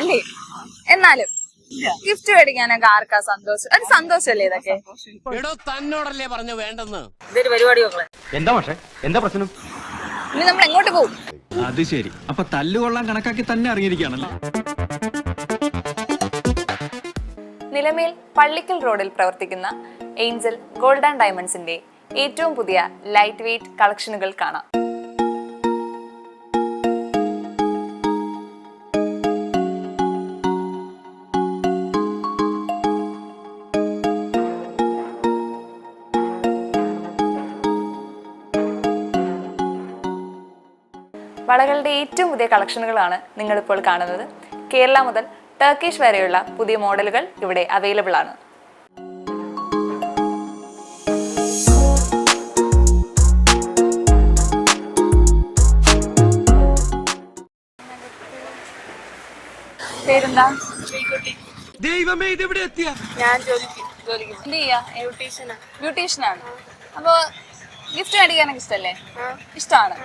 അല്ലേ? എന്നാലും ഗിഫ്റ്റ് മേടിക്കാനൊക്കെ ആർക്കാ സന്തോഷം? ഒരു സന്തോഷല്ലേ ഇതൊക്കെ? എടോ തന്നോടല്ലേ പറഞ്ഞു വേണ്ടെന്ന്. ഇതൊരു പരിപാടി എന്താ പക്ഷേ എന്താ പ്രശ്നം? ഇനി നമ്മൾ എങ്ങോട്ട് പോകും? അത് ശരി. അപ്പൊ തല്ലുകൊള്ളാൻ കണക്കാക്കി തന്നെ ഇറങ്ങിയിരിക്കുകയാണല്ലോ. നിലമേൽ പള്ളിക്കൽ റോഡിൽ പ്രവർത്തിക്കുന്ന ഏഞ്ചൽ ഗോൾഡ് ആൻഡ് ഡയമണ്ട്സിന്റെ ഏറ്റവും പുതിയ ലൈറ്റ് വെയ്റ്റ് കളക്ഷനുകൾ കാണാം. വളകളുടെ ഏറ്റവും പുതിയ കളക്ഷനുകളാണ് നിങ്ങളിപ്പോൾ കാണുന്നത്. കേരള മുതൽ ടർക്കിഷ് വരെയുള്ള പുതിയ മോഡലുകൾ ഇവിടെ അവൈലബിൾ ആണ്. പേരെന്താ? ദൈവമേ ഇതെവിടെ എത്തിയ? ഞാൻ ജോലിക്ക് ജോലിക്ക് എന്ത് ചെയ്യാ? ബ്യൂട്ടീഷ്യനാ. ബ്യൂട്ടീഷ്യനാണ്. അപ്പൊ ഗിഫ്റ്റ് മേടിക്കാനൊക്കെ ഇഷ്ടല്ലേ? ഇഷ്ടമാണ്.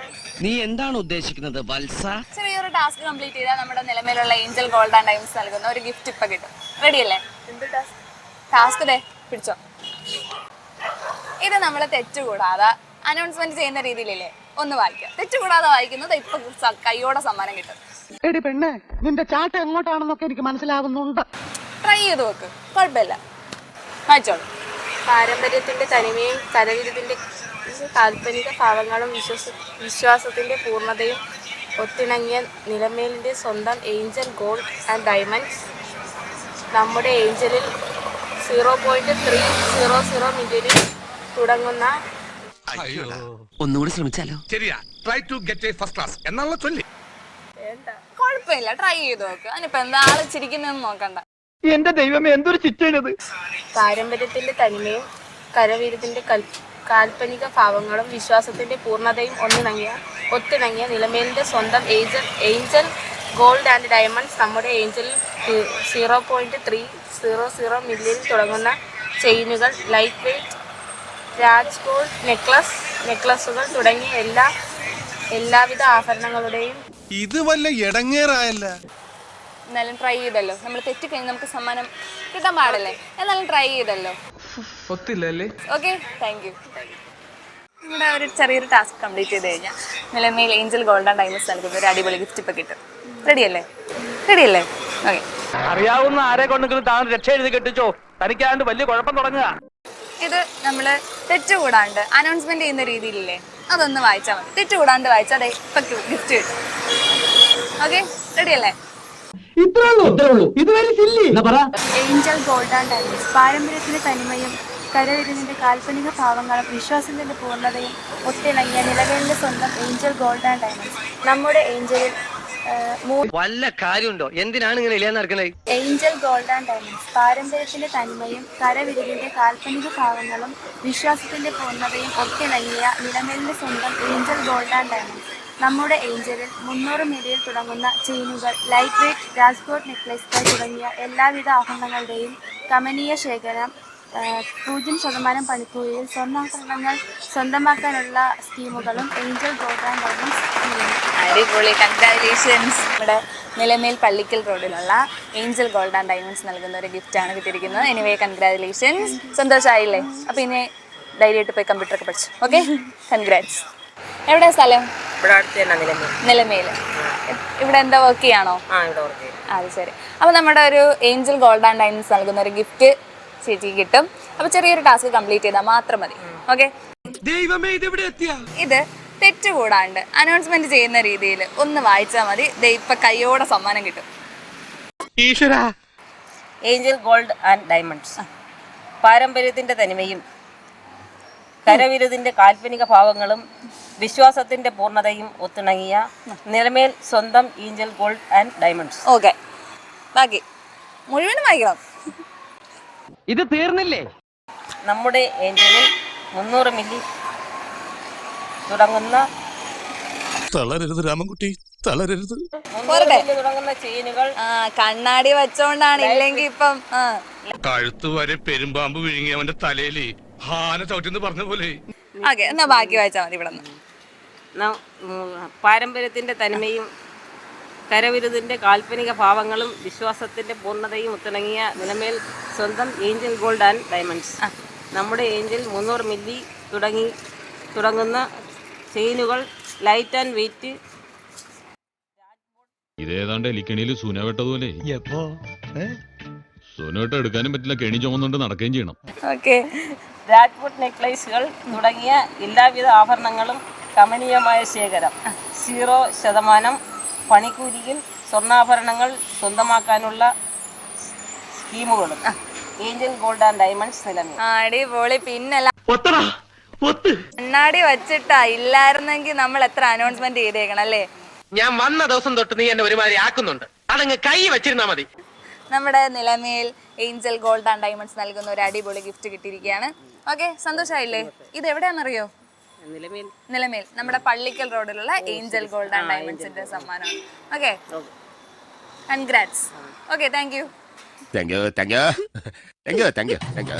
നീ എന്താണ് ഉദ്ദേശിക്കുന്നത് വത്സ? ചെറിയൊരു ടാസ്ക് കംപ്ലീറ്റ് ചെയ്താൽ നമ്മുടെ നിലമേലുള്ള ഏഞ്ചൽ ഗോൾഡ് ആൻഡ് ഡൈംസ് നൽകുന്ന ഒരു ഗിഫ്റ്റ് ഇപ്പൊ കിട്ടും. റെഡി അല്ലേ? എന്ത് ടാസ്ക്? ടാസ്ക് ദേ പിടിച്ചോ. ഇത് നമ്മൾ തെറ്റുകൂടാതെ അനൗൺസ്മെന്റ് ചെയ്യുന്ന രീതിയിലല്ലേ? ഒന്ന് വായിക്കാം. തെറ്റുകൂടാതെ വായിക്കുന്നത് ഇപ്പൊ കൈയോടെ സമ്മാനം കിട്ടും. എടി പെണ്ണെ നിന്റെ ചാട്ട എങ്ങോട്ടാണെന്നൊക്കെ എനിക്ക് മനസ്സിലാവുന്നുണ്ട്. ട്രൈ ചെയ്ത് നോക്ക്. കുഴപ്പമില്ല. വായിച്ചോളൂ. പാരമ്പര്യത്തിന്റെ തനിമയും കരവിരുതിന്റെ കാൽപ്പനിക ഭാവങ്ങളും വിശ്വസ വിശ്വാസത്തിന്റെ പൂർണതയും ഒത്തിണങ്ങിയ നിലമേലിന്റെ സ്വന്തം ഏഞ്ചൽ ഗോൾഡ് ആൻഡ് ഡയമണ്ട്സ്. നമ്മുടെ ഏഞ്ചലിൽ zero point three zero zero മില്യണിൽ തുടങ്ങുന്ന ഒന്നുകൂടി ശ്രമിച്ചാലോ? ശരിയാ. Try to get a first class എന്നുള്ള ചൊല്ലി. കുഴപ്പമില്ല ട്രൈ ചെയ്ത് നോക്ക്. അതിനിപ്പോ എന്താ ആൾ ചിരിക്കുന്നതെന്ന് നോക്കണ്ട. എന്റെ ദൈവമേ എന്തൊരു ചിറ്റേണത് പാരമ്പര്യത്തിന്റെ തനിമയും കരവീരത്തിന്റെ കൽ കാൽപ്പനിക ഭാവങ്ങളും വിശ്വാസത്തിന്റെ പൂർണതയും ഒന്നിണങ്ങിയ ഒത്തിണങ്ങിയ നിലമേലിന്റെ സ്വന്തം angel angel gold and diamonds നമ്മുടെ angel zero point three zero zero മില്യണിൽ തുടങ്ങുന്ന ചെയിനുകൾ light weight Raj gold necklace നെക്ലസുകൾ തുടങ്ങിയ എല്ലാ എല്ലാവിധ ആഭരണങ്ങളുടെയും ഇത് വല്ല ഇടങ്ങേറായല്ല എന്നാലും ട്രൈ ചെയ്തല്ലോ. നമ്മൾ തെറ്റിക്കഴിഞ്ഞ് നമുക്ക് സമ്മാനം കിട്ടാൻ പാടല്ലേ? എന്നാലും ട്രൈ ചെയ്തല്ലോ. ഒത്തില്ലല്ലേ ഓക്കെ താങ്ക് യു നമ്മുടെ ഒരു ചെറിയൊരു ടാസ്ക് കംപ്ലീറ്റ് ചെയ്ത് കഴിഞ്ഞാൽ നിലമേൽ ഏഞ്ചൽ ഗോൾഡൻ ഡയമണ്ട്സ് നൽകുന്ന ഒരു അടിപൊളി ഗിഫ്റ്റ് ഇപ്പൊ കിട്ടും. റെഡിയല്ലേ റെഡിയല്ലേ ഓക്കെ അറിയാവുന്ന ആരെ കൊണ്ടെങ്കിലും താൻ രക്ഷ എഴുതി കെട്ടിച്ചോ? തനിക്കാണ്ട് വലിയ കുഴപ്പം തുടങ്ങുക. ഇത് നമ്മൾ തെറ്റുകൂടാണ്ട് അനൗൺസ്മെന്റ് ചെയ്യുന്ന രീതിയിലില്ലേ? അതൊന്ന് വായിച്ചാൽ മതി. തെറ്റുകൂടാണ്ട് വായിച്ചാൽ അതെ ഇപ്പൊ ഗിഫ്റ്റ് കിട്ടും. ഓക്കെ റെഡി അല്ലേ? ഇത്രേ ഉള്ളൂ ഇതുവരെ silly angel gold and diamonds പാരമ്പര്യത്തിന്റെ തനിമയും കരവിരുന്നിന്റെ കാൽപ്പനിക ഭാവങ്ങളും വിശ്വാസത്തിന്റെ പൂർണതയും ഒത്തിണങ്ങിയ നിലവിലെ സ്വന്തം ഏഞ്ചൽ ഗോൾഡ് ആൻഡ് ഡയമണ്ട്സ് നമ്മുടെ ഏഞ്ചലിൽ വല്ല കാര്യമുണ്ടോ? എന്തിനാണ് ഇങ്ങനെ ഇല്ലാന്ന് നടക്കണേ ഏഞ്ചൽ ഗോൾഡ് ആൻഡ് ഡയമണ്ട്സ് പാരമ്പര്യത്തിന്റെ തനിമയും കരവിരുതിന്റെ കാൽപ്പനിക ഭാവങ്ങളും വിശ്വാസത്തിന്റെ പൂർണതയും ഒത്തിണങ്ങിയ നിലമേലിന്റെ സ്വന്തം ഏഞ്ചൽ ഗോൾഡ് ആൻഡ് ഡയമണ്ട്സ് നമ്മുടെ ഏഞ്ചലിൽ മുന്നൂറ് മില്ലിയിൽ തുടങ്ങുന്ന ചെയിനുകൾ ലൈറ്റ് വെയ്റ്റ് രാജ്കോട്ട് നെക്ലേസുകൾ തുടങ്ങിയ എല്ലാവിധ ആഭരണങ്ങളുടെയും കമനീയ ശേഖരം പൂജ്യം ശതമാനം പണിക്കൂലിയിൽ സ്വർണാഭരണങ്ങൾ സ്വന്തമാക്കാനുള്ള സ്കീമുകളും ഏഞ്ചൽ ഡയമണ്ട്സ് നൽകുന്നു. അടിപൊളി. കൺഗ്രാജുലേഷൻസ് നമ്മുടെ നിലമേൽ പള്ളിക്കൽ റോഡിലുള്ള ഏഞ്ചൽ ഗോൾഡ് ആൻഡ് ഡയമണ്ട്സ് നൽകുന്ന ഒരു ഗിഫ്റ്റ് ആണ് കിട്ടിയിരിക്കുന്നത്. എനിവേ കൺഗ്രാജുലേഷൻസ് സന്തോഷമായില്ലേ അപ്പോൾ ഇനി ധൈര്യമായിട്ട് പോയി കമ്പ്യൂട്ടറൊക്കെ പഠിച്ചു. ഓക്കെ കൺഗ്രാറ്റ്സ് എവിടെയാണ് സ്ഥലം? ഇവിടെ അടുത്ത് തന്നെ നിലമേൽ. നിലമേൽ. ഇവിടെ എന്താ വർക്ക് ചെയ്യാണോ? ആ ഇവിടെ വർക്ക് ചെയ്യും. അത് ശരി. അപ്പൊ നമ്മുടെ ഒരു ഏഞ്ചൽ ഗോൾഡ് ആൻഡ് ഡയമണ്ട്സ് നൽകുന്ന ഒരു ഗിഫ്റ്റ് ചേച്ചി കിട്ടും. അപ്പൊ ചെറിയൊരു ടാസ്ക് കംപ്ലീറ്റ് ചെയ്താൽ മാത്രം മതി. ഓക്കെ ദൈവമേ ഇതെവിടെ എത്തിയ? ഇത് തെറ്റുകൂടാണ്ട് അനൗൺസ്മെന്റ് ചെയ്യുന്ന രീതിയിൽ ഒന്ന് വായിച്ചാൽ മതി. ദേ ഇപ്പൊ കൈയോടെ സമ്മാനം കിട്ടും. ഏഞ്ചൽ ഗോൾഡ് ആൻഡ് ഡയമണ്ട്സ് പാരമ്പര്യത്തിന്റെ തനിമയും കരവിരുതിന്റെ കാൽപ്പനിക ഭാവങ്ങളും വിശ്വാസത്തിന്റെ പൂർണതയും ഒത്തിണങ്ങിയ നിലമേൽ സ്വന്തം angel gold and diamonds. Okay. ബാക്കി. മുഴുവനും വായിക്കണം. ഇത് തീർന്നില്ലേ? നമ്മുടെ ഏഞ്ചലിൽ മുന്നൂറ് മില്ലി തുടങ്ങുന്ന തളരരുത് രാമൻകുട്ടി തളരരുത്. തുടങ്ങുന്ന ചെയിനുകൾ ആ കണ്ണാടി വെച്ചോണ്ടാണ് ഇല്ലെങ്കിൽ ഇപ്പം ആ. കഴുത്ത് വരെ പെരുമ്പാമ്പ് വിഴുങ്ങി അവന്റെ തലയിൽ. ചവിട്ടിന്ന് പറഞ്ഞ പോലെ. ഓക്കെ എന്നാ ബാക്കി വായിച്ചാൽ മതി ഇവിടെ നിന്ന് പാരമ്പര്യത്തിന്റെ തനിമയും കരവിരുതിന്റെ കാൽപ്പനിക ഭാവങ്ങളും വിശ്വാസത്തിന്റെ പൂർണതയും ഒത്തിണങ്ങിയ നിലമേൽ സ്വന്തം ഏഞ്ചൽ ഗോൾഡ് ആൻഡ് ഡയമണ്ട്സ്. നമ്മുടെ ഏഞ്ചൽ മുന്നൂറ് മില്ലി തുടങ്ങി തുടങ്ങുന്ന ചെയിനുകൾ ലൈറ്റ് ആൻഡ് വെയിറ്റ് ഇതേതാണ്ട് എലിക്കണിയിൽ സൂന വെട്ടതുപോലെ. സൂന വെട്ട എടുക്കാനും പറ്റില്ല കെണി ചുമന്നുകൊണ്ട് നടക്കുകയും ചെയ്യണം. ഓക്കെ. രാജ്പുട്ട് നെക്ലേസുകൾ തുടങ്ങിയ എല്ലാവിധ ആഭരണങ്ങളും കമനീയമായ ശേഖരം. സീറോ ശതമാനം പണിക്കൂലിയിൽ സ്വർണാഭരണങ്ങൾ സ്വന്തമാക്കാനുള്ള സ്കീമുകളും. ഏഞ്ചൽ ഗോൾഡ് ആൻഡ് ഡയമണ്ട്സ് നിലനിൽ അടിപൊളി പിന്നല്ല കണ്ണാടി വച്ചിട്ടാ ഇല്ലായിരുന്നെങ്കിൽ നമ്മൾ എത്ര അനൗൺസ്മെന്റ് ചെയ്തേക്കണം അല്ലേ? ഞാൻ വന്ന ദിവസം തൊട്ട് നീ എന്നെ ഒരുമാതിരി ആക്കുന്നുണ്ട്. അതങ്ങ് കൈ വെച്ചിരുന്നാ മതി. നമ്മുടെ Nilamel angel gold and diamonds നൽകുന്ന ഒരു അടിപൊളി ഗിഫ്റ്റ് കിട്ടിയിരിക്കുകയാണ്. ഓക്കെ സന്തോഷമായില്ലേ? ഇത് എവിടെയാണെന്നറിയോ? നിലമേൽ. നിലമേൽ നമ്മുടെ പള്ളിക്കൽ റോഡിലുള്ള ഏഞ്ചൽ. ഗോൾഡ് ആൻഡ് ഡയമണ്ട്സിന്റെ സമ്മാനം okay. Congrats okay thank you thank you thank you thank you thank you thank you